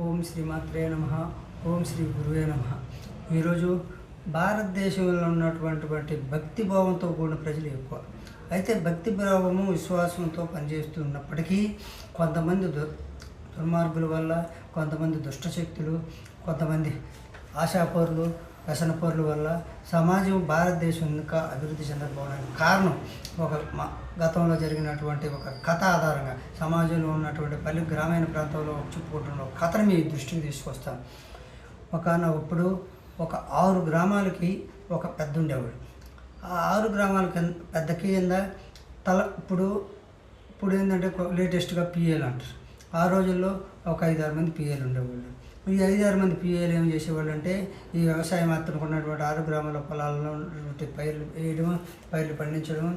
ఓం శ్రీమాత్రే నమ. ఓం శ్రీ గురువే నమ. ఈరోజు భారతదేశంలో ఉన్నటువంటి భక్తి భావంతో కూడిన ప్రజలు ఎక్కువ. అయితే భక్తి భావము విశ్వాసంతో పనిచేస్తున్నప్పటికీ కొంతమంది దుర్మార్గుల వల్ల కొంతమంది దుష్టశక్తులు కొంతమంది ఆశాపరులు వ్యసనపరుల వల్ల సమాజం భారతదేశం ఇంకా అభివృద్ధి చెందకపోవడానికి కారణం ఒక గతంలో జరిగినటువంటి ఒక కథ ఆధారంగా సమాజంలో ఉన్నటువంటి పల్లె గ్రామీణ ప్రాంతంలో చెప్పుకుంటున్న ఒక కథను మీ దృష్టికి తీసుకొస్తాను. ఒకనప్పుడు ఒక ఆరు గ్రామాలకి ఒక పెద్ద ఉండేవాడు. ఆ ఆరు గ్రామాల కింద పెద్ద కింద తల ఇప్పుడు ఇప్పుడు ఏంటంటే లేటెస్ట్గా పిఏలు అంటారు. ఆ రోజుల్లో ఒక ఐదారు మంది పిఏలు ఉండేవాళ్ళు. ఈ ఐదారు మంది పిఏలు ఏం చేసేవాళ్ళు అంటే ఈ వ్యవసాయం మాత్రం ఉన్నటువంటి ఆరు గ్రామాల పొలాల్లో పైర్లు వేయడం పైర్లు పండించడం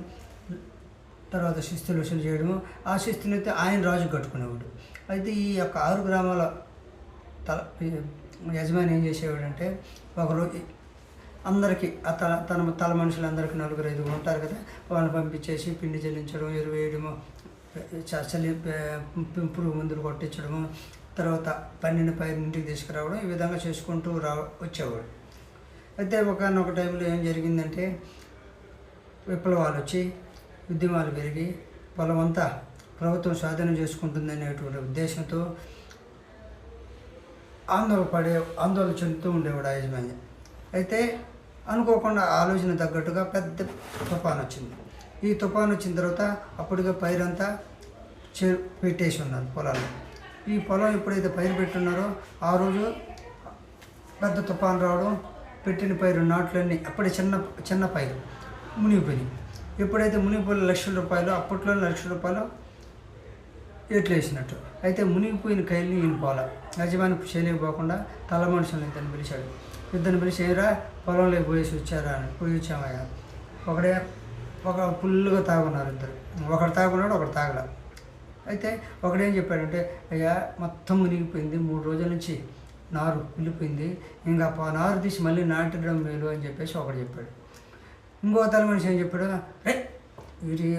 తర్వాత శిస్తులు వసూలు చేయడము. ఆ శిస్తుని అయితే ఆయన రాజు కట్టుకునేవాడు. అయితే ఈ యొక్క ఆరు గ్రామాల తల యజమాని ఏం చేసేవాడంటే ఒకరోజు అందరికీ ఆ తల తన తల మనుషులందరికీ నలుగురు ఐదుగురు ఉంటారు కదా వాళ్ళని పంపించేసి పిండి చెల్లించడం ఎరువు వేయడము చ- చలి పురుగు మందులు కొట్టించడము తర్వాత పన్నెండు పైన ఇంటికి తీసుకురావడం ఈ విధంగా చేసుకుంటూ రా వచ్చేవాడు. అయితే ఒకనొక టైంలో ఏం జరిగిందంటే విప్లవాలు వచ్చి ఉద్యమాలు పెరిగి బలమంతా ప్రభుత్వం స్వాధీనం చేసుకుంటుందనేటువంటి ఉద్దేశంతో ఆందోళన పడే ఆందోళన చెందుతూ ఉండేవాడు యాజమాన్యం యజమాని. అయితే అనుకోకుండా ఆలోచన తగ్గట్టుగా పెద్ద తుఫాన్ వచ్చింది ఈ తుఫాన్ వచ్చిన తర్వాత అప్పటిగా పైరంతా చే పెట్టేసి ఉన్నారు పొలాల్లో. ఈ పొలం ఎప్పుడైతే పైరు పెట్టున్నారో ఆ రోజు పెద్ద తుఫాన్ రావడం పెట్టిన పైరు నాట్లన్నీ అప్పుడే చిన్న చిన్న పైరు మునిగిపోయినాయి. ఎప్పుడైతే మునిగిపోయిన లక్షల రూపాయలు అప్పట్లో లక్షల రూపాయలు ఎట్లు వేసినట్టు అయితే మునిగిపోయిన కైల్ని ఈయన పోల. యజమాని చేయలేకపోకుండా తల మనుషులను ఇద్దరిని పిలిచాడు. ఇద్దరిని పిలిచి ఏరా పొలంలోకి పోయేసి వచ్చారా అని. పోయి వచ్చామయ్యా. ఒకడే ఒక ఫుల్గా తాగున్నారు ఇద్దరు. ఒకడు తాగున్నాడు ఒకడు తాగలేదు అయితే ఒకడేం చెప్పాడంటే అయ్యా మొత్తం మునిగిపోయింది మూడు రోజుల నుంచి నారు వెళ్ళిపోయింది ఇంకా నారు తీసి మళ్ళీ నాటడం మేలు అని చెప్పేసి ఒకడు చెప్పాడు. ఇంకో తల మనిషి ఏం చెప్పాడు? రే వీరి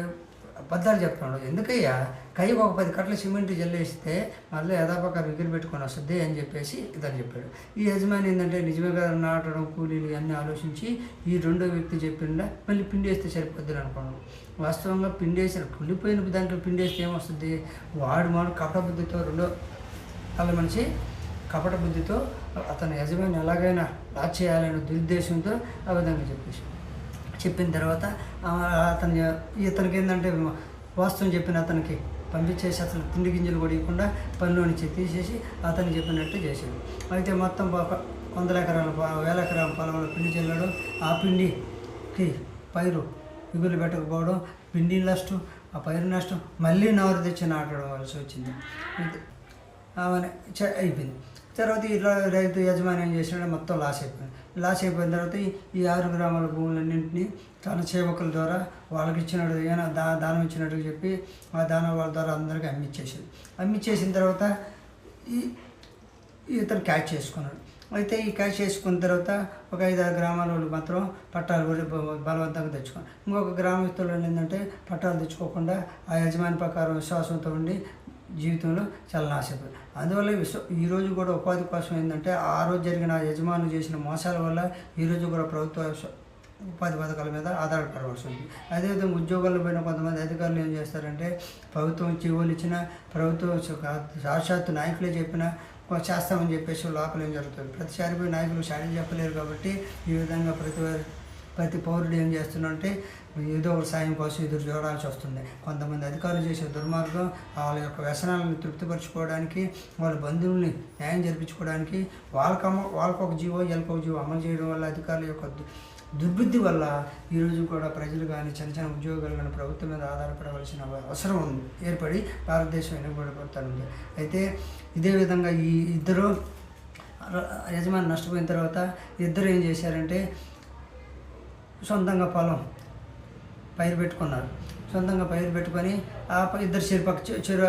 అబద్ధాలు చెప్తున్నాడు. ఎందుకయ్యా? కై ఒక పది కట్టలు సిమెంట్ జల్లేస్తే మళ్ళీ యథాపకారం ఎగిరి పెట్టుకొని వస్తుంది అని చెప్పేసి ఇతను చెప్పాడు. ఈ యజమాని ఏంటంటే నిజమే కదా నాటడం కూలీలు అన్నీ ఆలోచించి ఈ రెండో వ్యక్తి చెప్పిందా మళ్ళీ పిండేస్తే సరిపోద్ది అనుకున్నాను వాస్తవంగా పిండేసిన కుళ్ళిపోయిన దాంట్లో పిండేస్తే ఏమొస్తుంది? వాడు మాడు కపట బుద్ధితో రెండో వాళ్ళ మనిషి కపట బుద్ధితో అతని యజమాని ఎలాగైనా లాచ్ చేయాలనే దురుద్దేశంతో ఆ విధంగా చెప్పేసి చెప్పిన తర్వాత అతను ఇతనికి ఏంటంటే వాస్తవం చెప్పిన అతనికి పంపించేసి అసలు తిండి గింజలు కూడా ఇవ్వకుండా పనిలో నుంచి తీసేసి అతను చెప్పినట్టు చేశాడు. అయితే మొత్తం ఒక వందల ఎకరాల వేల ఎకరాల పొలంలో పిండి చల్లడం. ఆ పిండికి పైరు ఇగులు పెట్టకపోవడం పిండి నష్టం ఆ పైరు నష్టం మళ్ళీ నవరు తెచ్చి నాటవలసి వచ్చింది. అవన్నీ ఆమె చ- అయిపోయింది. తర్వాత ఈ రైతు యజమాని ఏం చేసినాడు? మొత్తం లాస్ అయిపోయింది. లాస్ అయిపోయిన తర్వాత ఈ- ఆరు గ్రామాల భూములన్నింటినీ తన సేవకుల ద్వారా వాళ్ళకి ఇచ్చినట్టు ఏమైనా దా దానం ఇచ్చినట్టు చెప్పి ఆ దానం వాళ్ళ ద్వారా అందరికీ అమ్మిచ్చేసింది. అమ్మిచ్చేసిన తర్వాత ఈ ఈ ఇతను క్యాచ్ చేసుకున్నాడు. అయితే ఈ క్యాచ్ చేసుకున్న తర్వాత ఒక ఐదు ఆరు గ్రామాల వాళ్ళు మాత్రం పట్టాలు కూడా బలవంతంగా తెచ్చుకున్నారు. ఇంకొక గ్రామస్తులు ఏంటంటే పట్టాలు తెచ్చుకోకుండా ఆ యజమాని ప్రకారం విశ్వాసంతో ఉండి జీవితంలో చాలా నాశపోయారు అందువల్ల విశ్వ ఈరోజు కూడా ఉపాధి కోసం ఏంటంటే ఆ రోజు జరిగిన యజమానులు చేసిన మోసాల వల్ల ఈరోజు కూడా ప్రభుత్వ ఉపాధి పథకాల మీద ఆధారపడవలసి ఉంది. అదేవిధంగా ఉద్యోగాల్లో పోయిన కొంతమంది అధికారులు ఏం చేస్తారంటే ప్రభుత్వం జీవోలు ఇచ్చిన ప్రభుత్వం సాక్షాత్తు నాయకులే చెప్పినా చేస్తామని చెప్పేసి లోపల ఏం జరుగుతుంది? ప్రతిసారి పోయి నాయకులు సాయం చెప్పలేరు కాబట్టి ఈ విధంగా ప్రతి ప్రతి పౌరుడు ఏం చేస్తున్నారంటే ఏదో ఒక సాయం కోసం ఎదురు చూడాల్సి వస్తుంది. కొంతమంది అధికారులు చేసే దుర్మార్గం వాళ్ళ యొక్క వ్యసనాలను తృప్తిపరచుకోవడానికి వాళ్ళ బంధువుల్ని న్యాయం జరిపించుకోవడానికి వాళ్ళకమ్మ ఒక జీవో వీళ్ళకొక జీవో అమలు చేయడం వల్ల అధికారుల యొక్క దుర్బుద్ధి వల్ల ఈరోజు కూడా ప్రజలు కానీ చిన్న చిన్న ఉద్యోగాలు కానీ ప్రభుత్వం మీద ఆధారపడవలసిన అవసరం ఉంది. ఏర్పడి భారతదేశం వెనుకబడిపోతుంది అయితే ఇదే విధంగా ఈ ఇద్దరు యజమాని నష్టపోయిన తర్వాత ఇద్దరు ఏం చేశారంటే సొంతంగా పొలం పైరు పెట్టుకున్నారు. సొంతంగా పైరు పెట్టుకొని ఆ ప- ఇద్దరు చెరు పక్క చెరు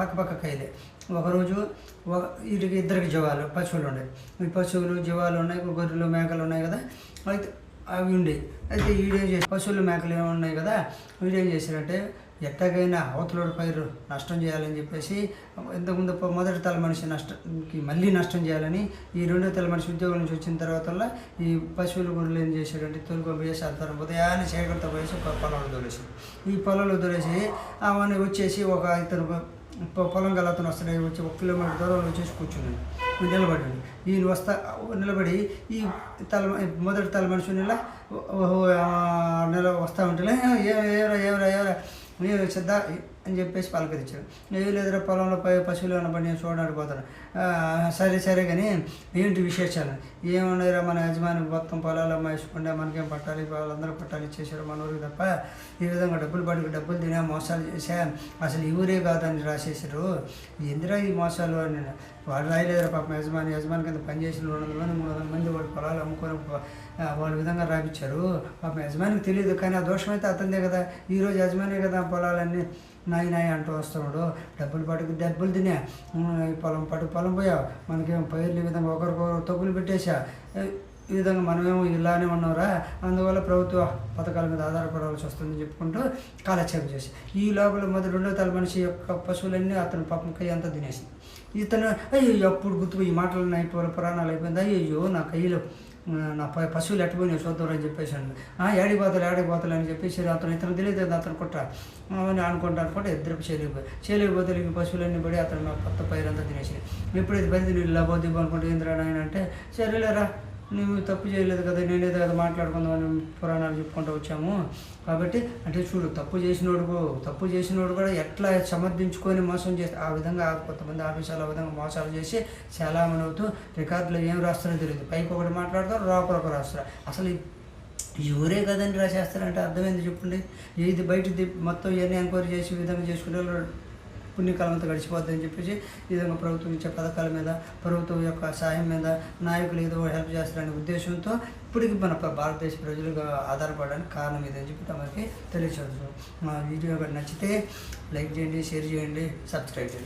పక్క పక్క కైలే ఒకరోజు ఒక వీటికి ఇద్దరికి జీవాలు పశువులు ఉన్నాయి ఈ పశువులు జీవాలు ఉన్నాయి గొర్రెలు మేకలు ఉన్నాయి కదా. అయితే అవి ఉండే. అయితే ఈడేం చేసి పశువులు మేకలు ఉన్నాయి కదా. వీడేం చేశారంటే ఎట్టగైనా అవతలోడి పైరు నష్టం చేయాలని చెప్పేసి ఇంతకుముందు మొదటి తల మనిషి నష్టంకి మళ్ళీ నష్టం చేయాలని ఈ రెండో తల మనిషి ఉద్యోగం నుంచి వచ్చిన తర్వాత ఈ పశువులు గుండెలు ఏం చేశాడంటే తొలుకొని పోయేసి అంతరం ఉదయాన్నే చీకటితో పోయేసి ఒక పొలంలో దొరేసి ఈ పొలంలో దొరేసి ఆమె వచ్చేసి ఒక ఇతను పొలం గల అతను వస్తాడు వచ్చి ఒక కిలోమీటర్ దూరంలో వచ్చేసి కూర్చున్నాడు నిలబడ్డాడు ఈయన వస్తా నిలబడి ఈ తల మొదటి తల మనిషి నెల నెల వస్తా ఉంటే ఏమరా ఏమరా ఏమరా ఎవరా నేను సిద్ధ అని చెప్పేసి పలకరించాడు. ఏం లేదురా పొలంలో పై పశువులు అనబడి నేను చూడడానికి పోతాను సరే సరే కానీ ఏంటి విశేషాలు? ఏమున్నాయిరా మన యజమాని మొత్తం పొలాలు అమ్మాయిసుకుంటే మనకేం పట్టాలి వాళ్ళందరూ పట్టాలి ఇచ్చేసారు మన ఊరికి తప్ప ఈ విధంగా డబ్బులు పట్టుకు డబ్బులు తినే మోసాలు చేసా అసలు ఈ ఊరే కాదని రాసేసారు ఎందురా ఈ మోసాలు అని? నేను, వాడు రాయలేదురా పాపం యజమాని. యజమాని కింద పనిచేసిన రెండు వందల మంది మూడు వందల మంది వాడు పొలాలు అమ్ముకొని వాళ్ళ విధంగా రాపించారు. పాపం యజమానికి తెలియదు కానీ ఆ దోషం అయితే అతనిదే కదా. ఈరోజు యజమానే కదా ఆ పొలాలన్నీ. నాయి నాయి అంటూ వస్తున్నాడు. డబ్బులు పట్టుకు డబ్బులు తినే. పొలం పట్టు పొలం పోయావు. మనకేం పైర్లు ఈ విధంగా ఒకరికొకరు తప్పులు పెట్టేశా ఈ విధంగా మనమేమో ఇలానే ఉన్నారా అందువల్ల ప్రభుత్వ పథకాల మీద ఆధారపడవలసి వస్తుందని చెప్పుకుంటూ కాలక్షేపం చేసి. ఈ లోపల మొదటి రెండో తల మనిషి యొక్క పశువులన్నీ అతను పాపం కై అంతా తినేసింది. ఇతను అయ్యో అప్పుడు గుర్తు ఈ మాటలు అయిపోయి పురాణాలు అయిపోయింది. అయ్యో నా కయ్యలో. నా ప- పశువులు ఎట్టుపోయినాయి చూద్దాం అని చెప్పేసి అన్నాడు. ఆ ఏడిపోతలు ఏడిపోతలు అని చెప్పేసి అతను ఇతను తెలియదు అతను కుట్ర. అని అనుకుంటా అనుకుంటే ఇద్దరు చేయలేకపోయి చేయలేకపోతే ఈ పశువులన్నీ పడి అతను నా కొత్త పైరంతా తినేసి ఎప్పుడైతే పది నీళ్ళు లాబోద్ది అనుకుంటే ఏంద్రా నాయన అంటే సరేలేరా నువ్వు తప్పు చేయలేదు కదా నేనేదో కదా మాట్లాడుకుందామని పురాణాలు చెప్పుకుంటూ వచ్చాము. కాబట్టి అంటే చూడు తప్పు చేసినోడు తప్పు చేసినోడు కూడా ఎట్లా సమర్థించుకొని మోసం చేస్తే ఆ విధంగా కొంతమంది ఆఫీసాలు ఆ విధంగా మోసాలు చేసి చాలా మంది అవుతూ రికార్డులో ఏం రాస్తారో తెలియదు. పైకి ఒకటి మాట్లాడతారు లోపల రాస్తారు అసలు ఎవరే కదండి రాసేస్తారంటే అర్థమైంది చెప్పండి. ఇది బయట మొత్తం ఇవన్నీ ఎంక్వైరీ చేసి విధంగా విధంగా చేసుకుంటే పుణ్యకాలం అంతా గడిచిపోద్దని చెప్పేసి ఈ విధంగా ప్రభుత్వం ఇచ్చే పథకాల మీద ప్రభుత్వం యొక్క సాయం మీద నాయకులు ఏదో హెల్ప్ చేస్తారనే ఉద్దేశంతో ఇప్పటికి మన భారతదేశ ప్రజలు ఆధారపడడానికి కారణం ఇదని చెప్పి తమకి తెలియచేస్తున్నాం. మా వీడియో నచ్చితే లైక్ చేయండి షేర్ చేయండి సబ్స్క్రైబ్ చేయండి.